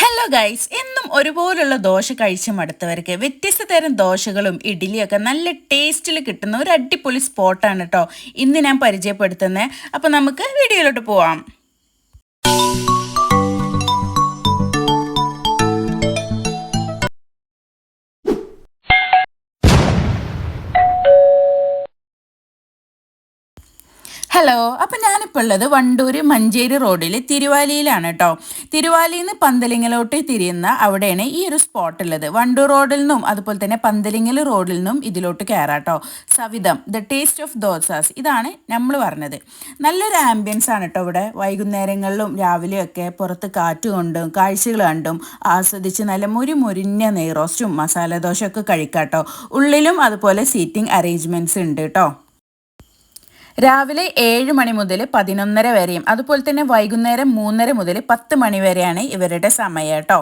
Hello guys എന്നും ഒരുപോലുള്ള ദോശ കഴിച്ച് മടുത്തവർക്ക് വ്യത്യസ്ത തരം ദോശകളും ഇഡ്ഡലിയൊക്കെ നല്ല ടേസ്റ്റിൽ കിട്ടുന്ന ഒരു അടിപൊളി സ്പോട്ടാണ് കേട്ടോ ഇന്ന് ഞാൻ പരിചയപ്പെടുത്തുന്നത് അപ്പോൾ നമുക്ക് വീഡിയോയിലോട്ട് പോവാം. ഹലോ അപ്പം ഞാനിപ്പോൾ ഉള്ളത് വണ്ടൂർ മഞ്ചേരി റോഡിൽ തിരുവാലിയിലാണ് കേട്ടോ തിരുവാലിയിൽ നിന്ന് പന്തലിങ്ങലോട്ട് തിരിയുന്ന അവിടെയാണ് ഈ ഒരു സ്പോട്ട് ഉള്ളത്. വണ്ടൂർ റോഡിൽ നിന്നും അതുപോലെ തന്നെ പന്തലിങ്ങൽ റോഡിൽ നിന്നും ഇതിലോട്ട് കയറാം കേട്ടോ Savitham the taste of dosas ഇതാണ് നമ്മൾ പറഞ്ഞത്. നല്ലൊരു ആംബിയൻസ് ആണ് കേട്ടോ ഇവിടെ. വൈകുന്നേരങ്ങളിലും രാവിലെയൊക്കെ പുറത്ത് കാറ്റ് കൊണ്ടും കാഴ്ചകൾ കണ്ടും ആസ്വദിച്ച് നല്ല മുരി മുരിഞ്ഞ നെയ്റോസ്റ്റും മസാല ദോശയൊക്കെ കഴിക്കാം കേട്ടോ ഉള്ളിലും അതുപോലെ സീറ്റിംഗ് അറേഞ്ച്മെന്റ്സ് ഉണ്ട് കേട്ടോ രാവിലെ ഏഴ് മണി മുതൽ പതിനൊന്നര വരെയും അതുപോലെ തന്നെ വൈകുന്നേരം മൂന്നര മുതൽ പത്ത് മണി വരെയാണ് ഇവരുടെ സമയം കേട്ടോ.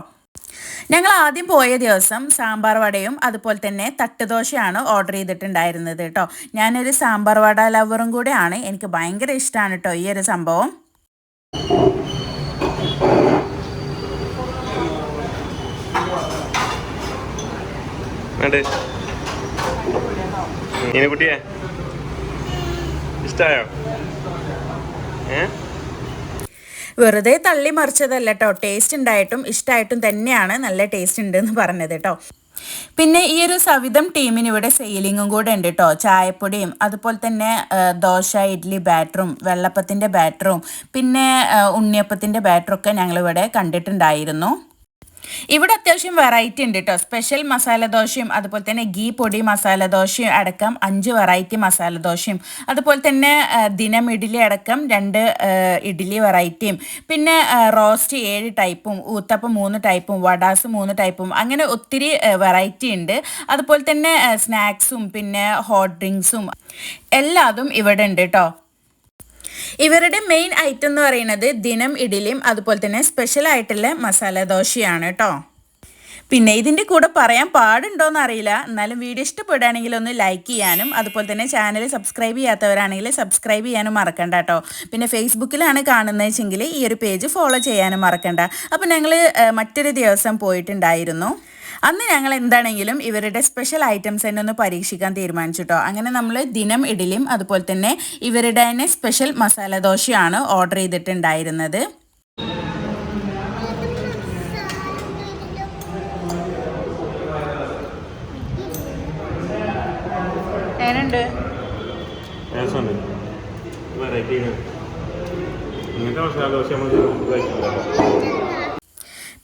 ഞങ്ങൾ ആദ്യം പോയ ദിവസം സാമ്പാർ വടയും അതുപോലെ തന്നെ തട്ടുദോശയാണ് ഓർഡർ ചെയ്തിട്ടുണ്ടായിരുന്നത് കേട്ടോ. ഞാനൊരു സാമ്പാർ വട ലവറും കൂടെയാണ്. എനിക്ക് ഭയങ്കര ഇഷ്ടമാണ് കേട്ടോ ഈ ഒരു സംഭവം. വേണ്ടേ? ഇഷ്ടായോ? ഏ? വെറുതെ തള്ളി മറിച്ചതല്ല കേട്ടോ ടേസ്റ്റ് ഉണ്ടായിട്ടും ഇഷ്ടമായിട്ടും തന്നെയാണ് നല്ല ടേസ്റ്റ് ഉണ്ട് എന്ന് പറഞ്ഞത് കേട്ടോ പിന്നെ ഈ ഒരു സവിധം ടീമിന് ഇവിടെ സെയിലിങ്ങും കൂടെ ഉണ്ട് കേട്ടോ ചായപ്പൊടിയും അതുപോലെ തന്നെ ദോശ ഇഡ്ഡലി ബാറ്ററും വെള്ളപ്പത്തിന്റെ ബാറ്ററും പിന്നെ ഉണ്ണിയപ്പത്തിന്റെ ബാറ്ററും ഒക്കെ ഞങ്ങളിവിടെ കണ്ടിട്ടുണ്ടായിരുന്നു. ഇവിടെ അത്യാവശ്യം വെറൈറ്റി ഉണ്ട് കേട്ടോ സ്പെഷ്യൽ മസാല ദോശയും അതുപോലെ തന്നെ ഗീ പൊടി മസാല ദോശയും അടക്കം അഞ്ച് വെറൈറ്റി മസാല ദോശയും. അതുപോലെ തന്നെ ദിനം ഇഡ്ഡലി അടക്കം രണ്ട് ഇഡ്ഡലി വെറൈറ്റിയും പിന്നെ റോസ്റ്റ് ഏഴ് ടൈപ്പും ഊത്തപ്പം മൂന്ന് ടൈപ്പും വടാസ് മൂന്ന് ടൈപ്പും അങ്ങനെ ഒത്തിരി വെറൈറ്റി ഉണ്ട്. അതുപോലെ തന്നെ സ്നാക്സും പിന്നെ ഹോട്ട് ഡ്രിങ്ക്സും എല്ലാതും ഇവിടെ ഉണ്ട് കേട്ടോ ഇവരുടെ മെയിൻ ഐറ്റം എന്ന് പറയുന്നത് ദിനം ഇഡലിയും അതുപോലെ തന്നെ സ്പെഷ്യൽ ആയിട്ടുള്ള മസാല ദോശയാണ് കേട്ടോ. പിന്നെ ഇതിന്റെ കൂടെ പറയാൻ പാടുണ്ടോയെന്ന് അറിയില്ല. എന്നാലും വീഡിയോ ഇഷ്ടപ്പെടുകയാണെങ്കിൽ ഒന്ന് ലൈക്ക് ചെയ്യാനും അതുപോലെ തന്നെ ചാനൽ സബ്സ്ക്രൈബ് ചെയ്യാത്തവരാണെങ്കിൽ സബ്സ്ക്രൈബ് ചെയ്യാനും മറക്കണ്ട കേട്ടോ പിന്നെ ഫേസ്ബുക്കിലാണ് കാണുന്നത് വെച്ചെങ്കിൽ ഈ ഒരു പേജ് ഫോളോ ചെയ്യാനും മറക്കണ്ട. അപ്പോൾ ഞങ്ങൾ മറ്റൊരു ദിവസം പോയിട്ടുണ്ടായിരുന്നു. അന്ന് ഞങ്ങൾ എന്താണെങ്കിലും ഇവരുടെ സ്പെഷ്യൽ ഐറ്റംസ് തന്നെ ഒന്ന് പരീക്ഷിക്കാൻ തീരുമാനിച്ചു കേട്ടോ അങ്ങനെ നമ്മൾ ദിനം ഇഡലിയും അതുപോലെ തന്നെ ഇവരുടെ തന്നെ സ്പെഷ്യൽ മസാല ദോശയാണ് ഓർഡർ ചെയ്തിട്ടുണ്ടായിരുന്നത്. എങ്ങനെയുണ്ട്?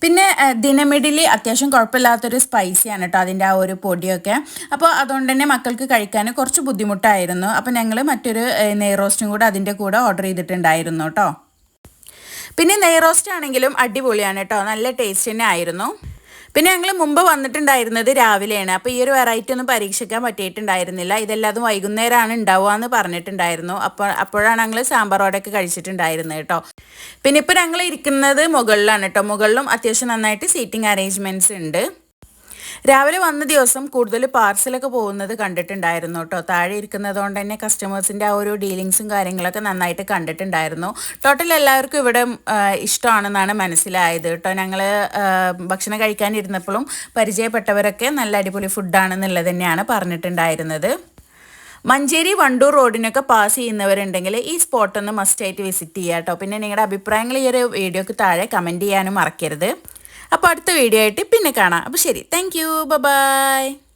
പിന്നെ ദിനമിഡിലി അത്യാവശ്യം കുഴപ്പമില്ലാത്തൊരു സ്പൈസിയാണ് കേട്ടോ അതിന്റെ ആ ഒരു പൊടിയൊക്കെ. അപ്പോൾ അതുകൊണ്ട് തന്നെ മക്കൾക്ക് കഴിക്കാൻ കുറച്ച് ബുദ്ധിമുട്ടായിരുന്നു. അപ്പോൾ ഞങ്ങൾ മറ്റൊരു ഏഹ്, നെയ് റോസ്റ്റും കൂടെ അതിന്റെ കൂടെ ഓർഡർ ചെയ്തിട്ടുണ്ടായിരുന്നു കേട്ടോ പിന്നെ നെയ് റോസ്റ്റ് ആണെങ്കിലും അടിപൊളിയാണ് കേട്ടോ നല്ല ടേസ്റ്റ് തന്നെ ആയിരുന്നു. പിന്നെ ഞങ്ങൾ മുമ്പ് വന്നിട്ടുണ്ടായിരുന്നത് രാവിലെയാണ്. അപ്പോൾ ഈ ഒരു വെറൈറ്റി ഒന്നും പരീക്ഷിക്കാൻ പറ്റിയിട്ടുണ്ടായിരുന്നില്ല. ഇതെല്ലാതും വൈകുന്നേരമാണ് ഉണ്ടാവുക എന്ന് പറഞ്ഞിട്ടുണ്ടായിരുന്നു. അപ്പോൾ അപ്പോഴാണ് ഞങ്ങൾ സാമ്പാറോടൊക്കെ കഴിച്ചിട്ടുണ്ടായിരുന്നത് കേട്ടോ. പിന്നെ ഇപ്പോൾ ഞങ്ങൾ ഇരിക്കുന്നത് മുകളിലാണ് കേട്ടോ. മുകളിലും അത്യാവശ്യം നന്നായിട്ട് സീറ്റിംഗ് അറേഞ്ച്മെന്റ്സ് ഉണ്ട്. രാവിലെ വന്ന ദിവസം കൂടുതൽ പാർസലൊക്കെ പോകുന്നത് കണ്ടിട്ടുണ്ടായിരുന്നു കേട്ടോ താഴെ ഇരിക്കുന്നത് കൊണ്ട് തന്നെ കസ്റ്റമേഴ്സിന്റെ ആ ഒരു ഡീലിങ്സും കാര്യങ്ങളൊക്കെ നന്നായിട്ട് കണ്ടിട്ടുണ്ടായിരുന്നു. ടോട്ടൽ എല്ലാവർക്കും ഇവിടെ ഇഷ്ടമാണെന്നാണ് മനസ്സിലായത് കേട്ടോ ഞങ്ങൾ ഭക്ഷണം കഴിക്കാനിരുന്നപ്പോഴും പരിചയപ്പെട്ടവരൊക്കെ നല്ല അടിപൊളി ഫുഡാണെന്നുള്ളത് തന്നെയാണ് പറഞ്ഞിട്ടുണ്ടായിരുന്നത്. മഞ്ചേരി വണ്ടൂർ റോഡിനൊക്കെ പാസ് ചെയ്യുന്നവരുണ്ടെങ്കിൽ ഈ സ്പോട്ടൊന്ന് മസ്റ്റായിട്ട് വിസിറ്റ് ചെയ്യാം കേട്ടോ പിന്നെ നിങ്ങളുടെ അഭിപ്രായങ്ങൾ ഈ ഒരു വീഡിയോക്ക് താഴെ കമന്റ് ചെയ്യാനും മറക്കരുത്. അപ്പോൾ അടുത്ത വീഡിയോ ആയിട്ട് പിന്നെ കാണാം. അപ്പോൾ ശരി. Thank you by